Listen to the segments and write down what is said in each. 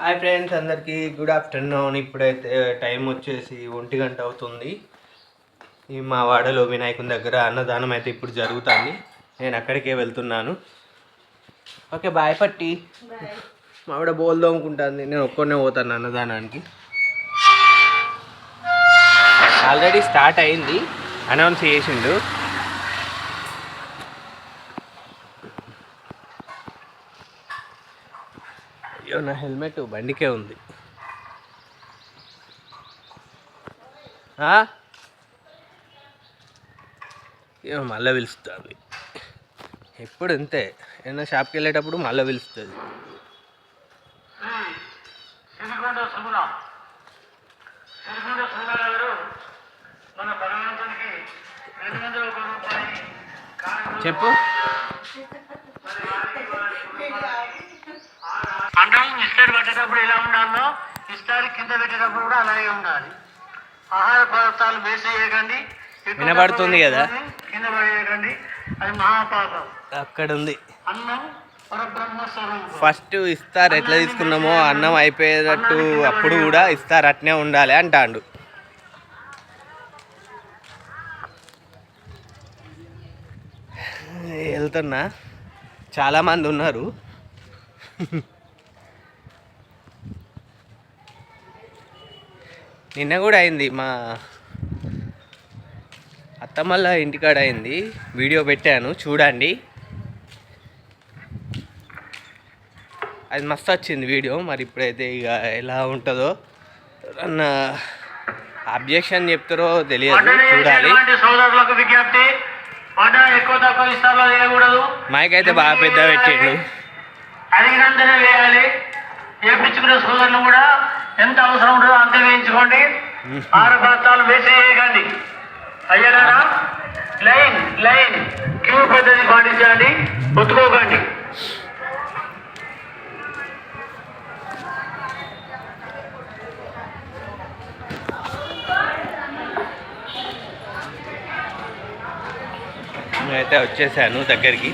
Hi friends అందరికీ good afternoon ఇప్పుడైతే time వచ్చేసి ఒంటి గంట అవుతుంది. ఈ మా వాడలో వినాయకుని దగ్గర అన్నదానం అయితే ఇప్పుడు జరుగుతుంది. నేను అక్కడికే వెళ్తున్నాను. ఓకే బాయ్ పట్టి. మా ఆవిడ బోల్ తోముకుంటుంది నేను ఒక్కనే పోతాను అన్నదానానికి. ఆల్రెడీ స్టార్ట్ అయింది. అనౌన్స్ చేసిండు. నా హెల్మెట్ బండికే ఉంది. మళ్ళీ పిలుస్తుంది. ఎప్పుడు అంతే ఏదైనా షాప్కి వెళ్ళేటప్పుడు మళ్ళీ పిలుస్తుంది. చెప్పు. అండం ఇస్తారు పెట్టేటప్పుడు ఎలా ఉండాలో ఇస్తారు కింద పెట్టేటప్పుడు కూడా అలాగే ఉండాలి. ఆహార పదార్థాలు చేయకండి. ఎక్కువ వినబడుతుంది కదా? కింద పడేయకండి. అది మహాపాపం. అక్కడ ఉంది. అన్నం ఫస్ట్ ఇస్తారు ఎట్లా తీసుకున్నామో అన్నం అయిపోయేటట్టు అప్పుడు కూడా ఇస్తారు అట్నే ఉండాలి అంటాండు. వెళ్తున్నా. చాలామంది ఉన్నారు. నిన్న కూడా అయింది మా అత్తమ్మల ఇంటికాడ అయింది. వీడియో పెట్టాను చూడండి. అది మస్తు వచ్చింది వీడియో మరి ఇప్పుడైతే ఇక ఎలా ఉంటుందో అన్న అబ్జెక్షన్ చెప్తారో తెలియదు చూడాలి. మైక్ అయితే బాగా పెద్ద పెట్టిండు. అడిగినంతనే వేయాలి. సోదరులు కూడా ఎంత అవసరం ఉంటుందో అంతే వేయించుకోండి. ఆరు పదార్థాలు వేసేయకండి వేయకండి లైన్ లైన్ క్యూ పద్ధతి పాటించండి ఒత్తుకోకండి. నేనైతే వచ్చేసాను దగ్గరికి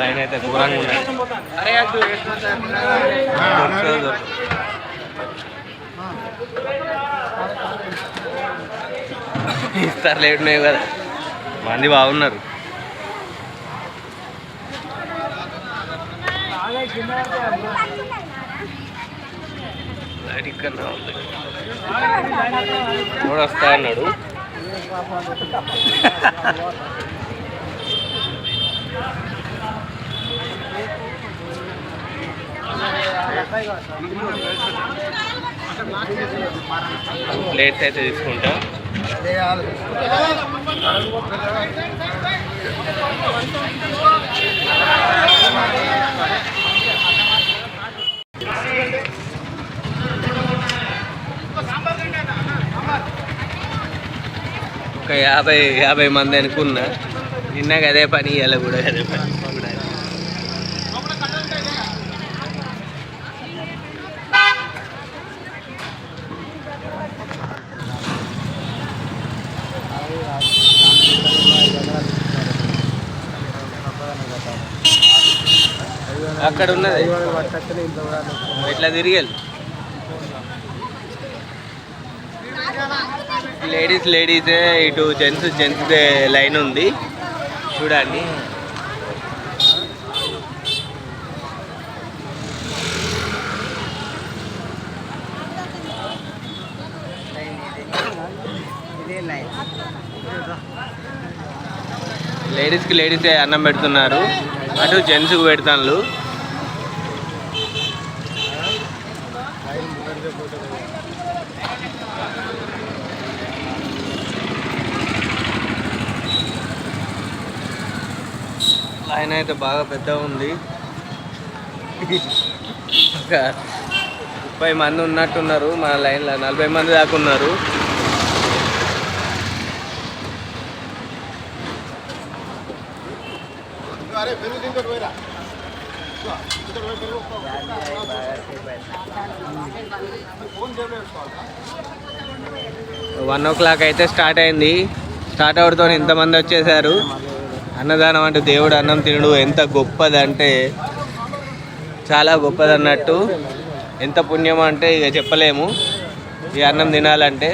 లైన్ అయితే దూరంగా ఉన్నాయి ఇస్తారు లేట్ ఇస్తారు కదా మంది బాగున్నారు. ఇక్కడ ఉంది కూడా వస్తా అన్నాడు ప్లేట్స్ అయితే తీసుకుంటా. ఒక యాభై యాభై మంది అనుకున్నా. నిన్నగా అదే పని ఇవాళ కూడా అదే పని. అక్కడ ఉన్నది. ఇట్లా తిరిగేది? లేడీస్ లేడీసే ఇటు జెంట్స్ జెంట్స్దే లైన్ ఉంది. చూడండి. లేడీస్కి లేడీసే అన్నం పెడుతున్నారు. అటు జెంట్స్కి పెడతాను ఆయన అయితే బాగా పెద్ద ఉంది. ఒక ముప్పై మంది ఉన్నట్టున్నారు మన లైన్లో నలభై మంది దాకా ఉన్నారు. వన్ ఓ క్లాక్ అయితే స్టార్ట్ అయింది. స్టార్ట్ అవడంతో ఇంతమంది వచ్చేసారు. అన్నదానం అంటే దేవుడు అన్నం తినడు. ఎంత గొప్పదంటే చాలా గొప్పది అన్నట్టు ఎంత పుణ్యం అంటే ఇక చెప్పలేము. ఈ అన్నం తినాలంటే.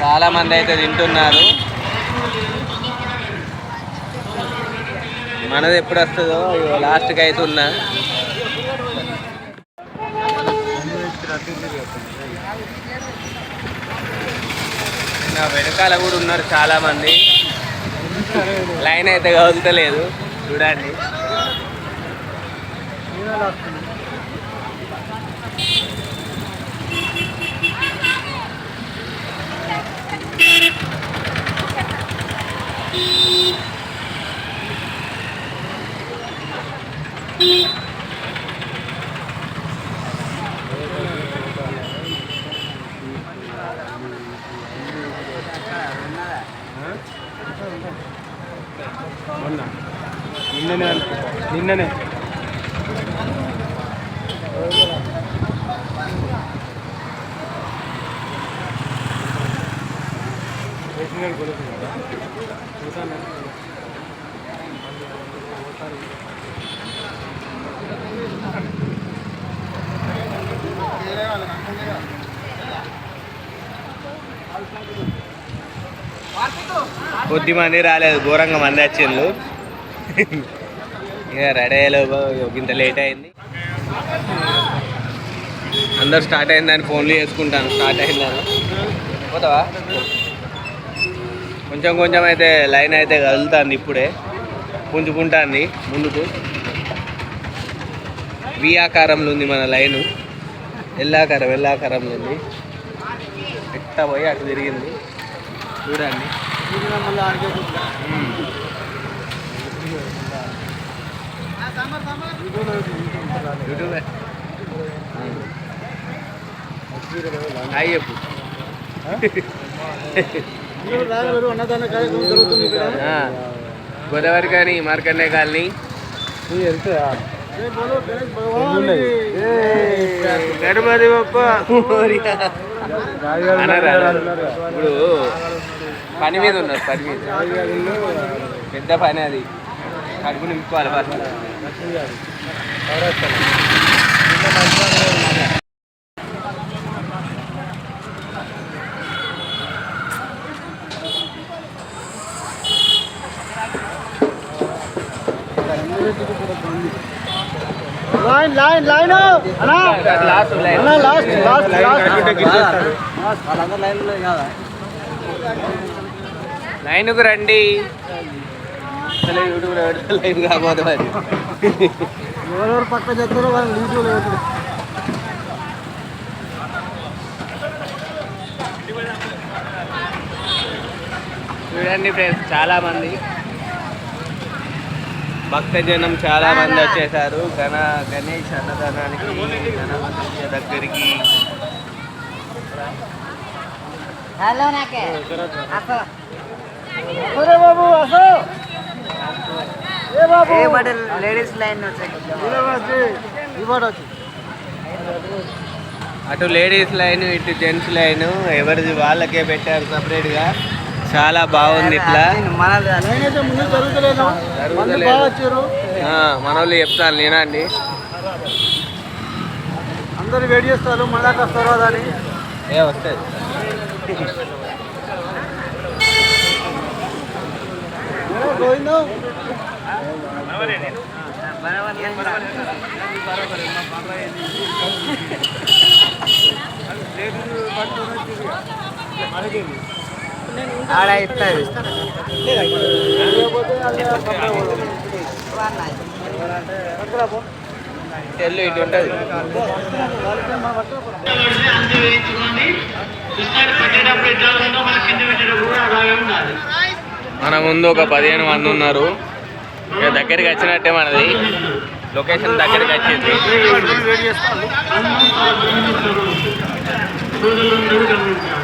చాలామంది అయితే తింటున్నారు. మనది ఎప్పుడు వస్తుందో? లాస్ట్కి అయితే ఉన్నా. నా వెనకాల కూడా ఉన్నారు చాలా మంది లైన్ అయితే కదులుతలేదు. చూడండి. కొద్ది మంది రాలేదు ఘోరంగా మంది వచ్చిండ్రు ఇక రెడీ అయ్యేలో ఇంత లేట్ అయింది. అందరు స్టార్ట్ అయిందని ఫోన్లు చేసుకుంటాను స్టార్ట్ అయిందని. పోతావా? కొంచెం కొంచెం అయితే లైన్ అయితే కదులుతుంది ఇప్పుడే. పుంజుకుంటుంది ముందుకు. వి ఆకారంలో ఉంది మన లైను. ఎల్లాకారం ఎల్లాకారంలో ఉంది. ఎట్ట పోయి అటు తిరిగింది. చూడండి. యూట్యూబే. చెప్పు అన్నదాన కార్యక్రమం జరుగుతుంది ఇక్కడ. ఆ, గోదావరి కానీ మార్కండే కాలనీ. గణపతి ఇప్పుడు పని మీద ఉన్నారు పని మీద. పెద్ద పని అది. కడుపు నింపుకోవాలి ఫస్ట్. లైన్ లైన్ లైన్ అన్నా లాస్ట్ లైన్ అన్నా లాస్ట్ లాస్ట్ లాస్ట్ లైన్కు రండి. అసలు యూట్యూబ్లో పెడితే లైన్ కాకపోతే మరి. ఎవరెవరు పక్క చెప్తారో వాళ్ళు లీజులు చూడండి ఫ్రెండ్స్ చాలా మంది. భక్తజనం చాలా మంది వచ్చేసారు. గణ గణేష్ అన్నదానానికి గణపతి దగ్గరికి. హలో నాకే. అసలు. అరే బాబు అసో ఏ బాబు? ఏ బట్ లేడీస్ లైన్ వచ్చాయి. ఇవాడు వచ్చి. అటు లేడీస్ లైన్ ఇటు జెంట్స్ లైన్ ఎవరిది వాళ్ళకే పెట్టారు సపరేట్గా. చాలా బాగుంది ఇట్లా. మన వాళ్ళు చెప్తాను నేనండి అందరు వెయిట్ చేస్తారు మన దాకా వస్తారు కదా అని. ఏ వస్తుంది ఏ, గోవిందు? ఆడ ఇస్తుంది తెల్లు ఇటు ఉంటుంది మన ముందు ఒక పదిహేను మంది ఉన్నారు ఇక దగ్గరికి వచ్చినట్టే మనది లొకేషన్ దగ్గరికి వచ్చింది వెయిట్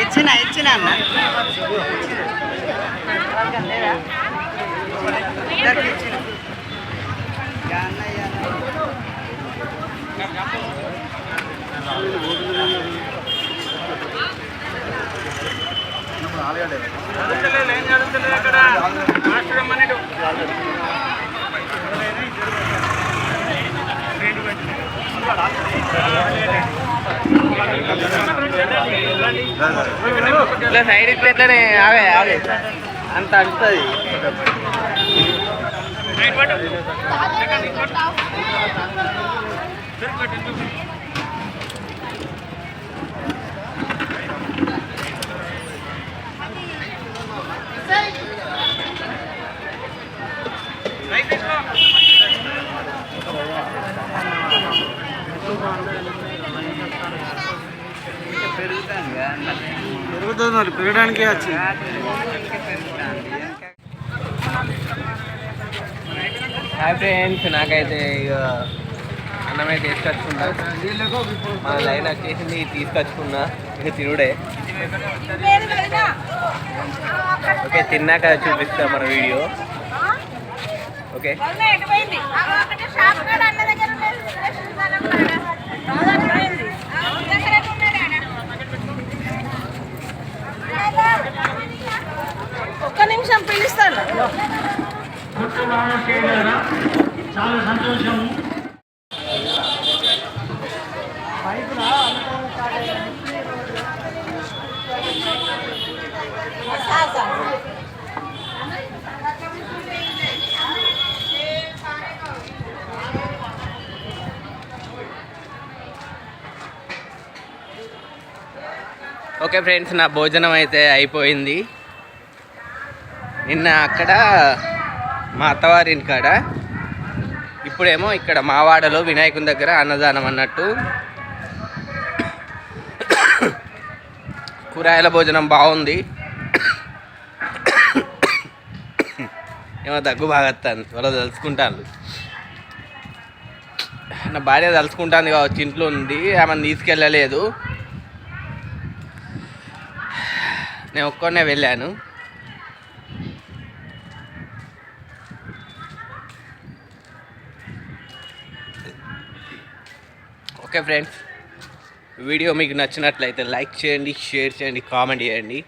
ఇచ్చిన పెడతాడు వెళ్ళిపోవాలి కదులుతలేదు లైన్ రెండు ఇట్లా సైడ్ ఇట్లా ఎట్లనే అవే అంత అంటది పెరుగుతాను పెరుగుతుంది మరి పెరగడానికే వచ్చింది హాయ్ ఫ్రెండ్స్ నాకైతే ఇక అన్నం అయితే తీసుకొచ్చుకున్నా. మా లైన్ వచ్చేసింది తీసుకొచ్చుకున్నా. ఇక తిరుడే ఓకే తిన్నాక చూపిస్తా మన వీడియో. ఓకే. ఓకే ఫ్రెండ్స్ నా భోజనం అయితే అయిపోయింది. నిన్న అక్కడ మా అత్తవారిని కాడ ఇప్పుడేమో ఇక్కడ మావాడలో వినాయకుని దగ్గర అన్నదానం అన్నట్టు. కూరగాయల భోజనం బాగుంది. ఏమో దగ్గు బాగా వస్తుంది వాళ్ళు తలుచుకుంటాను నా భార్య తలుచుకుంటాను కావచ్చు ఇంట్లో ఉంది ఆమెను తీసుకెళ్ళలేదు. నేను ఒక్కనే వెళ్ళాను. ఓకే ఫ్రెండ్స్ వీడియో మీకు నచ్చినట్లయితే లైక్ చేయండి షేర్ చేయండి కామెంట్ చేయండి.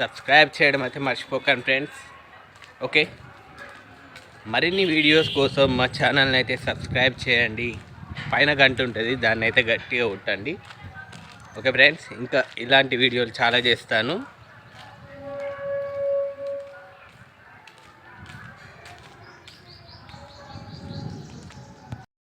సబ్స్క్రైబ్ చేయడం అయితే మర్చిపోకండి ఫ్రెండ్స్. ఓకే? మరిన్ని వీడియోస్ కోసం మా ఛానల్ని అయితే సబ్స్క్రైబ్ చేయండి. పైన గంట ఉంటుంది దాన్ని అయితే గట్టిగా ఉంటండి ఓకే ఫ్రెండ్స్ ఇంకా ఇలాంటి వీడియోలు చాలా చేస్తాను.